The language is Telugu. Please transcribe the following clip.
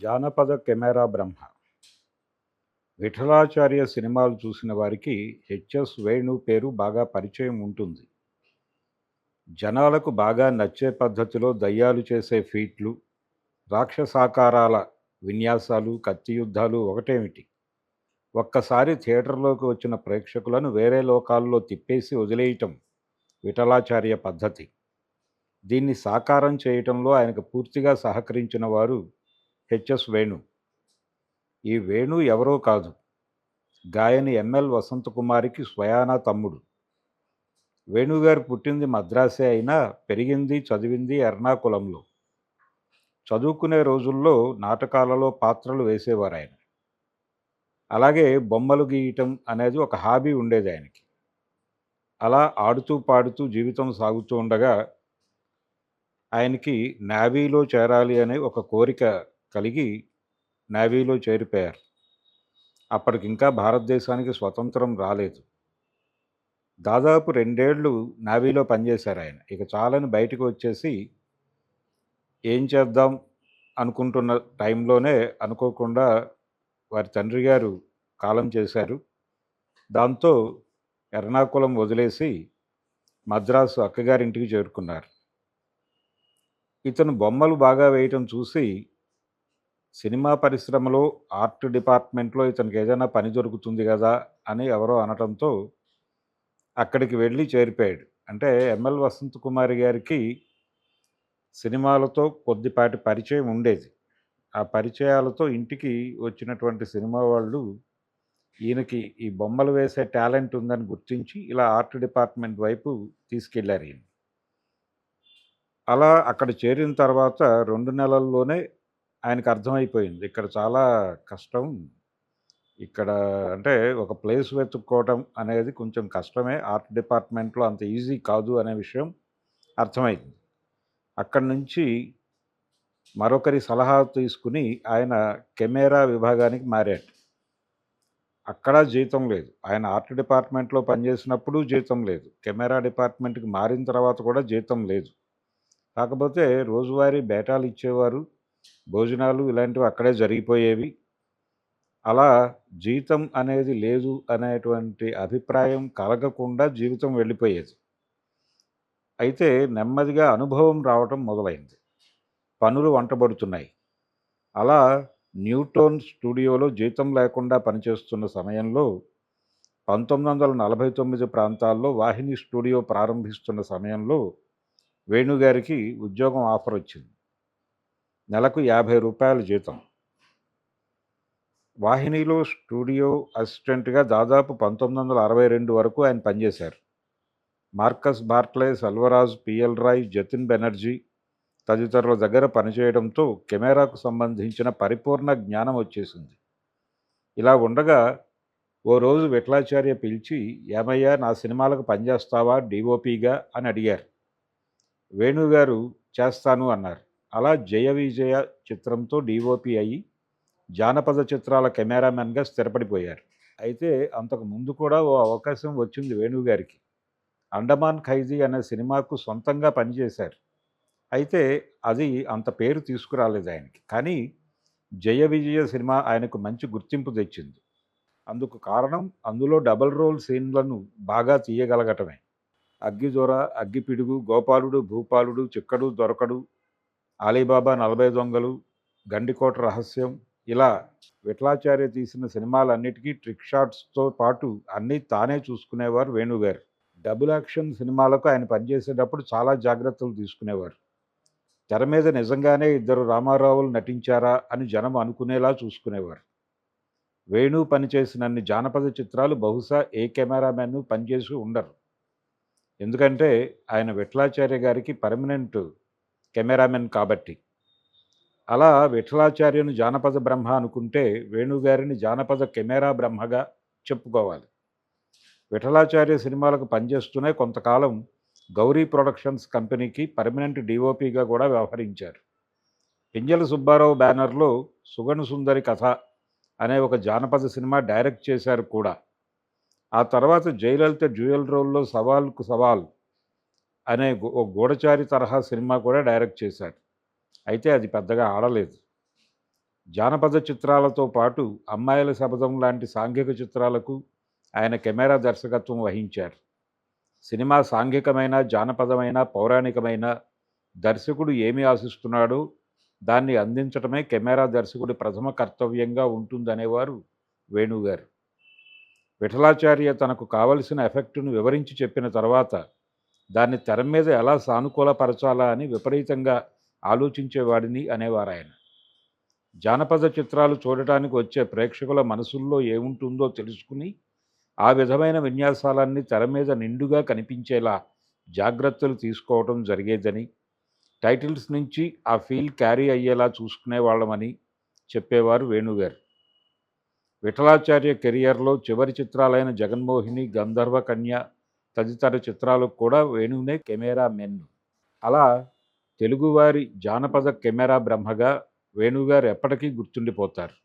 జానపద కెమెరా బ్రహ్మ. విఠలాచార్య సినిమాలు చూసిన వారికి హెచ్ఎస్ వేణు పేరు బాగా పరిచయం ఉంటుంది. జనాలకు బాగా నచ్చే పద్ధతిలో దయ్యాలు చేసే ఫీట్లు రాక్షసాకారాల విన్యాసాలు కత్తి యుద్ధాలు ఒకటేమిటి? ఒక్కసారి థియేటర్లోకి వచ్చిన ప్రేక్షకులను వేరే లోకాల్లో తిప్పేసి వదిలేయటం విఠలాచార్య పద్ధతి. దీన్ని సాకారం చేయటంలో ఆయనకు పూర్తిగా సహకరించిన వారు హెచ్ఎస్ వేణు. ఈ వేణు ఎవరో కాదు. గాయని ఎంఎల్ వసంతకుమారికి స్వయానా తమ్ముడు. వేణుగారు పుట్టింది మద్రాసే అయినా పెరిగింది చదివింది ఎర్నాకుళంలో చదువుకునే రోజుల్లో నాటకాలలో పాత్రలు వేసేవారు ఆయన అలాగే బొమ్మలు గీయటం అనేది ఒక హాబీ ఉండేది ఆయనకి అలా ఆడుతూ పాడుతూ జీవితం సాగుతూ ఉండగా ఆయనకి నావీలో చేరాలి అనే ఒక కోరిక కలిగి నేవీలో చేరిపోయారు. అప్పటికింకా భారతదేశానికి స్వతంత్రం రాలేదు. దాదాపు రెండేళ్ళు నేవీలో పనిచేశారు ఆయన. ఇక చాలని బయటకు వచ్చేసి ఏం చేద్దాం అనుకుంటున్న టైంలోనే అనుకోకుండా వారి తండ్రి గారు కాలం చేశారు. దాంతో ఎర్నాకుళం వదిలేసి మద్రాసు అక్కగారింటికి చేరుకున్నారు. ఇతను బొమ్మలు బాగా వేయటం చూసి సినిమా పరిశ్రమలో ఆర్ట్ డిపార్ట్మెంట్లో ఇతనికి ఏదైనా పని దొరుకుతుంది కదా అని ఎవరో అనటంతో అక్కడికి వెళ్ళి చేరిపోయాడు. అంటే ఎంఎల్ వసంత్ కుమారి గారికి సినిమాలతో కొద్దిపాటి పరిచయం ఉండేది. ఆ పరిచయాలతో ఇంటికి వచ్చినటువంటి సినిమా వాళ్ళు ఈయనకి ఈ బొమ్మలు వేసే టాలెంట్ ఉందని గుర్తించి ఇలా ఆర్ట్ డిపార్ట్మెంట్ వైపు తీసుకెళ్ళారు ఈయన. అలా అక్కడ చేరిన తర్వాత రెండు నెలల్లోనే ఆయనకు అర్థమైపోయింది. ఇక్కడ చాలా కష్టం. ఇక్కడ అంటే ఒక ప్లేస్ వెతుక్కోవటం అనేది కొంచెం కష్టమే. ఆర్ట్ డిపార్ట్మెంట్లో అంత ఈజీ కాదు అనే విషయం అర్థమైంది. అక్కడి నుంచి మరొకరి సలహా తీసుకుని ఆయన కెమెరా విభాగానికి మారాడు. అక్కడ జీతం లేదు. ఆయన ఆర్ట్ డిపార్ట్మెంట్లో పనిచేసినప్పుడు జీతం లేదు. కెమెరా డిపార్ట్మెంట్కి మారిన తర్వాత కూడా జీతం లేదు. కాకపోతే రోజువారీ బేటాలు ఇచ్చేవారు. భోజనాలు ఇలాంటివి అక్కడే జరిగిపోయేవి. అలా జీతం అనేది లేదు అనేటువంటి అభిప్రాయం కలగకుండా జీవితం వెళ్ళిపోయేది. అయితే నెమ్మదిగా అనుభవం రావటం మొదలైంది. పనులు వంటబడుతున్నాయి. అలా న్యూటోన్ స్టూడియోలో జీతం లేకుండా పనిచేస్తున్న సమయంలో పంతొమ్మిది వందల నలభై తొమ్మిది ప్రాంతాల్లో వాహిని స్టూడియో ప్రారంభిస్తున్న సమయంలో వేణుగారికి ఉద్యోగం ఆఫర్ వచ్చింది నెలకు యాభై రూపాయల జీతం. వాహినిలో స్టూడియో అసిస్టెంట్గా దాదాపు పంతొమ్మిది వందల అరవై రెండు వరకు ఆయన పనిచేశారు. Marcus Bartley Selvaraj P L Roy Jatin Banerjee తదితరుల దగ్గర పనిచేయడంతో కెమెరాకు సంబంధించిన పరిపూర్ణ జ్ఞానం వచ్చేసింది. ఇలా ఉండగా ఓ రోజు విఠలాచార్య పిలిచి ఏమయ్యా నా సినిమాలకు పనిచేస్తావా? డిఓపిగా? అని అడిగారు. వేణుగారు చేస్తాను అన్నారు. అలా జయ విజయ చిత్రంతో డిఓపి అయ్యి జానపద చిత్రాల కెమెరామెన్గా స్థిరపడిపోయారు. అయితే అంతకు ముందు కూడా ఓ అవకాశం వచ్చింది వేణుగారికి అండమాన్ ఖైదీ అనే సినిమాకు సొంతంగా పనిచేశారు. అయితే అది అంత పేరు తీసుకురాలేదు ఆయనకి. కానీ జయ విజయ సినిమా ఆయనకు మంచి గుర్తింపు తెచ్చింది. అందుకు కారణం అందులో డబల్ రోల్ సీన్లను బాగా తీయగలగటమే. అగ్గిజోర అగ్గిపిడుగు గోపాలుడు భూపాలుడు చిక్కడు దొరకడు అలీబాబా నలభై దొంగలు గండికోట రహస్యం ఇలా విఠలాచార్య తీసిన సినిమాలన్నిటికీ ట్రిక్ షాట్స్తో పాటు అన్నీ తానే చూసుకునేవారు వేణుగారు డబుల్ యాక్షన్ సినిమాలకు ఆయన పనిచేసేటప్పుడు చాలా జాగ్రత్తలు తీసుకునేవారు. తెర మీద నిజంగానే ఇద్దరు రామారావులు నటించారా అని జనం అనుకునేలా చూసుకునేవారు. వేణు పనిచేసినన్ని జానపద చిత్రాలు బహుశా ఏ కెమెరామెన్ పనిచేసి ఉండరు. ఎందుకంటే ఆయన విఠలాచార్య గారికి పర్మనెంట్ కెమెరామెన్ కాబట్టి. అలా విఠలాచార్యను జానపద బ్రహ్మ అనుకుంటే వేణుగారిని జానపద కెమెరా బ్రహ్మగా చెప్పుకోవాలి. విఠలాచార్య సినిమాలకు పనిచేస్తూనే కొంతకాలం గౌరీ ప్రొడక్షన్స్ కంపెనీకి పర్మనెంట్ డిఓపిగా కూడా వ్యవహరించారు. పింజల సుబ్బారావు బ్యానర్లో సుగణ సుందరి కథ అనే ఒక జానపద సినిమా డైరెక్ట్ చేశారు కూడా. ఆ తర్వాత జయలలిత డ్యూయల్ రోల్లో సవాల్కు సవాల్ అనే గూఢచారి తరహా సినిమా కూడా డైరెక్ట్ చేశారు అయితే అది పెద్దగా ఆడలేదు. జానపద చిత్రాలతో పాటు అమ్మాయిల శబదం లాంటి సాంఘిక చిత్రాలకు ఆయన కెమెరా దర్శకత్వం వహించారు. సినిమా సాంఘికమైన జానపదమైన పౌరాణికమైన దర్శకుడు ఏమి ఆశిస్తున్నాడో దాన్ని అందించడమే కెమెరా దర్శకుడి ప్రథమ కర్తవ్యంగా ఉంటుందనేవారు వేణుగారు. విఠలాచార్య తనకు కావలసిన ఎఫెక్టును వివరించి చెప్పిన తర్వాత దాన్ని తెర మీద ఎలా సానుకూలపరచాలా అని విపరీతంగా ఆలోచించేవాడిని అనేవారు ఆయన జానపద చిత్రాలు చూడటానికి వచ్చే ప్రేక్షకుల మనసుల్లో ఏముంటుందో తెలుసుకుని ఆ విధమైన విన్యాసాలన్నీ తెర మీద నిండుగా కనిపించేలా జాగ్రత్తలు తీసుకోవడం జరిగేదని టైటిల్స్ నుంచి ఆ ఫీల్ క్యారీ అయ్యేలా చూసుకునేవాళ్ళమని చెప్పేవారు వేణుగారు. విఠలాచార్య కెరియర్లో చివరి చిత్రాలైన జగన్మోహిని గంధర్వ కన్య తదితర చిత్రాలకు కూడా వేణునే కెమెరా మెన్. అలా తెలుగువారి జానపద కెమెరా బ్రహ్మగా వేణుగారు ఎప్పటికీ గుర్తుండిపోతారు.